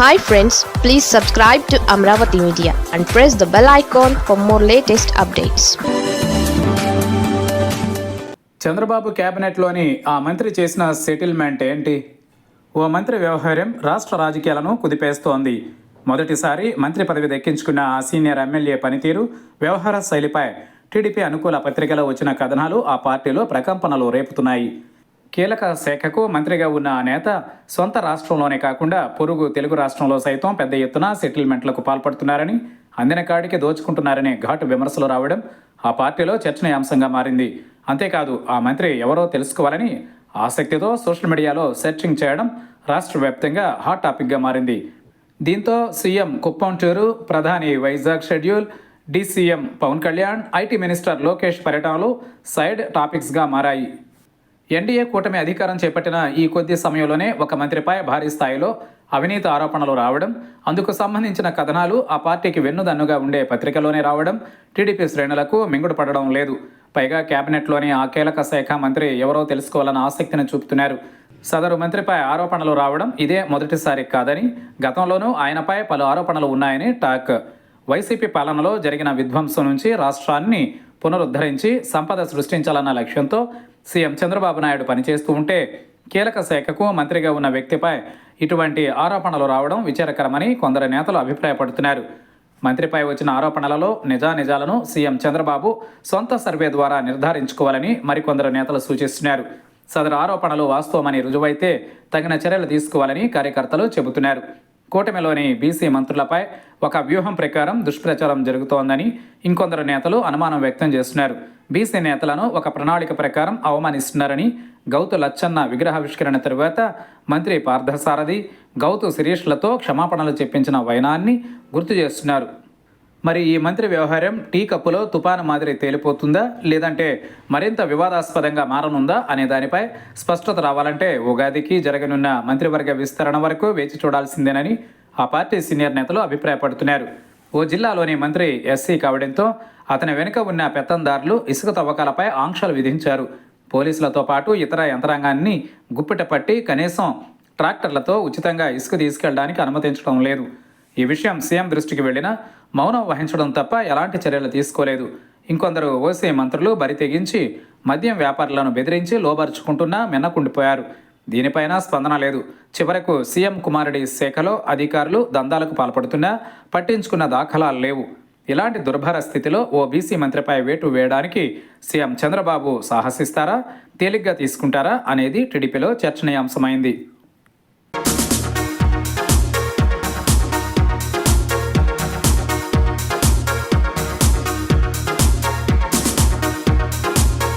Hi friends please subscribe to Amaravati media and press the bell icon for more latest updates Chandrababu క్యాబినెట్లోని ఆ మంత్రి చేసిన settlement ఏంటి? ఓ మంత్రి వ్యవహారం రాష్ట్ర రాజకీయాలను కుదిపేస్తోంది. మొదటిసారి మంత్రి పదవి దక్కించుకున్న ఆ సీనియర్ ఎమ్మెల్యే పనితీరు వ్యవహార శైలిపై టీడీపీ అనుకూల పత్రికలో వచ్చిన కథనాలు ఆ పార్టీలో ప్రకంపనలు రేపుతున్నాయి. కీలక శాఖకు మంత్రిగా ఉన్న ఆ నేత సొంత రాష్ట్రంలోనే కాకుండా పొరుగు తెలుగు రాష్ట్రంలో సైతం పెద్ద ఎత్తున సెటిల్మెంట్లకు పాల్పడుతున్నారని అందిన కాడికి దోచుకుంటున్నారనే ఘాటు విమర్శలు రావడం ఆ పార్టీలో చర్చనీయాంశంగా మారింది. అంతేకాదు ఆ మంత్రి ఎవరో తెలుసుకోవాలని ఆసక్తితో సోషల్ మీడియాలో సెర్చింగ్ చేయడం రాష్ట్ర వ్యాప్తంగా హాట్ టాపిక్గా మారింది. దీంతో సీఎం కుప్పంచూరు ప్రధాని Vizag schedule DCM Pawan Kalyan IT minister Lokesh పర్యటనలు సైడ్ టాపిక్స్గా మారాయి. ఎన్డీఏ కూటమి అధికారం చేపట్టిన ఈ కొద్ది సమయంలోనే ఒక మంత్రిపై భారీ స్థాయిలో అవినీతి ఆరోపణలు రావడం అందుకు సంబంధించిన కథనాలు ఆ పార్టీకి వెన్నుదన్నుగా ఉండే పత్రికలోనే రావడం టీడీపీ శ్రేణులకు మింగుడు పడడం లేదు. పైగా కేబినెట్లోని ఆ కీలక శాఖ మంత్రి ఎవరో తెలుసుకోవాలన్న ఆసక్తిని చూపుతున్నారు. సదరు మంత్రిపై ఆరోపణలు రావడం ఇదే మొదటిసారి కాదని గతంలోనూ ఆయనపై పలు ఆరోపణలు ఉన్నాయని టాక్. వైసీపీ పాలనలో జరిగిన విధ్వంసం నుంచి రాష్ట్రాన్ని పునరుద్ధరించి సంపద సృష్టించాలన్న లక్ష్యంతో సీఎం చంద్రబాబు నాయుడు పనిచేస్తూ ఉంటే కీలక శాఖకు మంత్రిగా ఉన్న వ్యక్తిపై ఇటువంటి ఆరోపణలు రావడం విచారకరమని కొందరు నేతలు అభిప్రాయపడుతున్నారు. మంత్రిపై వచ్చిన ఆరోపణలలో నిజానిజాలను సీఎం చంద్రబాబు సొంత సర్వే ద్వారా నిర్ధారించుకోవాలని మరికొందరు నేతలు సూచిస్తున్నారు. సదరు ఆరోపణలు వాస్తవమని రుజువైతే తగిన చర్యలు తీసుకోవాలని కార్యకర్తలు చెబుతున్నారు. కూటమిలోని బీసీ మంత్రులపై ఒక వ్యూహం ప్రకారం దుష్ప్రచారం జరుగుతోందని ఇంకొందరు నేతలు అనుమానం వ్యక్తం చేస్తున్నారు. బీసీ నేతలను ఒక ప్రణాళిక ప్రకారం అవమానిస్తున్నారని గౌతు లచ్చన్న విగ్రహావిష్కరణ తరువాత మంత్రి పార్థసారథి గౌతు శిరీష్లతో క్షమాపణలు చెప్పించిన వైనాన్ని గుర్తు చేస్తున్నారు. మరి ఈ మంత్రి వ్యవహారం టీ కప్పులో తుపాను మాదిరి తేలిపోతుందా? లేదంటే మరింత వివాదాస్పదంగా మారనుందా అనే దానిపై స్పష్టత రావాలంటే ఉగాదికి జరగనున్న మంత్రివర్గ విస్తరణ వరకు వేచి చూడాల్సిందేనని ఆ పార్టీ సీనియర్ నేతలు అభిప్రాయపడుతున్నారు. ఓ జిల్లాలోని మంత్రి ఎస్సీ కావడంతో అతని వెనుక ఉన్న పెత్తందారులు ఇసుక తవ్వకాలపై ఆంక్షలు విధించారు. పోలీసులతో పాటు ఇతర యంత్రాంగాన్ని గుప్పిట పట్టి కనీసం ట్రాక్టర్లతో ఉచితంగా ఇసుక తీసుకెళ్ళడానికి అనుమతించడం లేదు. ఈ విషయం సీఎం దృష్టికి వెళ్ళినా మౌనం వహించడం తప్ప ఎలాంటి చర్యలు తీసుకోలేదు. ఇంకొందరు ఓసీ మంత్రులు బరి తెగించి మద్యం వ్యాపారులను బెదిరించి లోబరుచుకుంటున్నా మిన్నకుండిపోయారు. దీనిపైన స్పందన లేదు. చివరకు సీఎం కుమారుడి శాఖలో అధికారులు దందాలకు పాల్పడుతున్నా పట్టించుకున్న దాఖలాలు లేవు. ఇలాంటి దుర్భర స్థితిలో ఓ బీసీ మంత్రిపై వేటు వేయడానికి సీఎం చంద్రబాబు సాహసిస్తారా? తేలిగ్గా తీసుకుంటారా? అనేది టీడీపీలో చర్చనీయాంశమైంది.